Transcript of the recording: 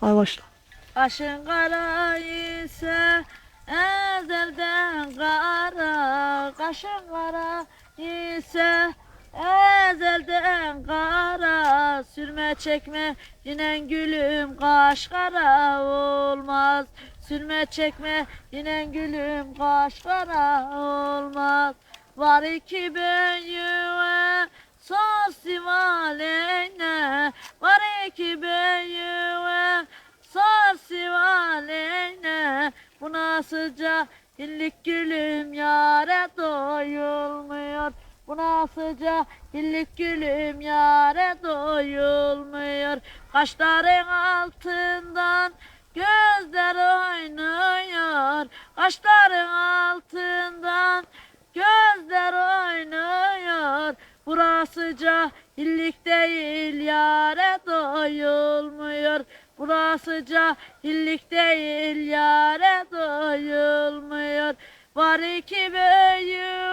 Hadi başla. Kaşın kara ise ezelden kara Kaşın kara ise ezelden kara. Sürme çekme yine gülüm kaş kara olmaz. Sürme çekme yine gülüm kaş kara olmaz. Var iki büyüğe sivaleyne Bu nasıl cahillik gülüm yare doyulmuyor. Bu nasıl cahillik gülüm yare doyulmuyor. Kaşların altından gözler oynuyor. Kaşların altından gözler oynuyor. Burası cahillik değil yare doyulmuyor. Burası cahillik değil yare Var iki büyüğe